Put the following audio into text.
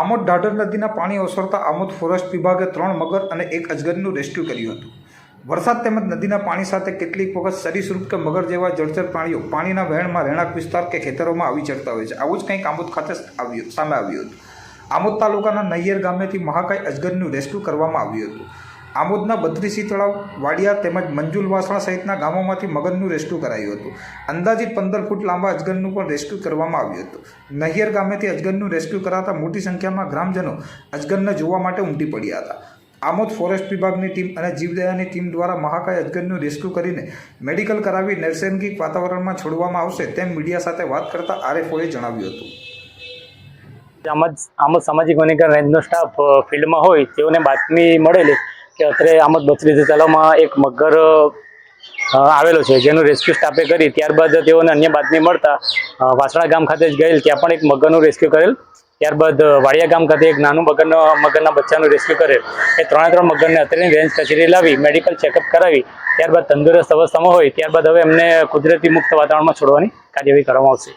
આમોદ ઢાઢર નદીના પાણી ઓસરતા આમોદ ફોરેસ્ટ વિભાગે ત્રણ મગર અને એક અજગરનું રેસ્ક્યુ કર્યું હતું. વરસાદ તેમજ નદીના પાણી સાથે કેટલીક વખત સરીસૃપ કે મગર જેવા જળચર પ્રાણીઓ પાણીના વહેણમાં રહેણાંક વિસ્તાર કે ખેતરોમાં આવી ચડતા હોય છે. આવું જ કંઈક આમોદ ખાતે આવ્યું, સામે આવ્યું હતું. આમોદ તાલુકાના નૈયર ગામેથી મહાકાય અજગરનું રેસ્ક્યુ કરવામાં આવ્યું હતું. આમોદના બત્રીસી તળાવ વાડિયા તેમજ મંજુલ વાસણા સહિતના ગામોમાંથી મગજનું રેસ્ક્યુ કરાયું હતું. અંદાજિત પંદર ફૂટ લાંબા અજગરનું પણ રેસ્ક્યુ કરવામાં આવ્યું હતું. નહિયર ગામેથી અજગરનું રેસ્ક્યુ કરાતા મોટી સંખ્યામાં ગ્રામજનો અજગરને જોવા માટે ઉમટી પડ્યા હતા. આમોદ ફોરેસ્ટ વિભાગની ટીમ અને જીવદયાની ટીમ દ્વારા મહાકાય અજગરનું રેસ્ક્યુ કરીને મેડિકલ કરાવી નૈસર્ગિક વાતાવરણમાં છોડવામાં આવશે તેમ મીડિયા સાથે વાત કરતા આરએફઓએ જણાવ્યું હતું. આમ જ આમ સામાજિક વનીકરણ રેન્જનો સ્ટાફ ફિલ્ડમાં હોય તેઓને બાતમી મળેલી કે અત્રે આમદ જ બત્રીસ તલાવમાં એક મગર આવેલો છે, જેનું રેસ્ક્યુ સ્ટાફે કરી. ત્યારબાદ તેઓને અન્ય બાતમી મળતા વાસણા ગામ ખાતે જ ગયેલ, ત્યાં પણ એક મગરનું રેસ્ક્યુ કરેલ. ત્યારબાદ વાડિયા ગામ ખાતે એક નાનું મગરનો, મગરના બચ્ચાનું રેસ્ક્યુ કરેલ. એ ત્રણે ત્રણ મગરને અત્રેની રેન્જ કચેરી લાવી મેડિકલ ચેકઅપ કરાવી. ત્યારબાદ તંદુરસ્ત અવસ્થામાં હોય. ત્યારબાદ હવે એમને કુદરતી મુક્ત વાતાવરણમાં છોડવાની કાર્યવાહી કરવામાં આવશે.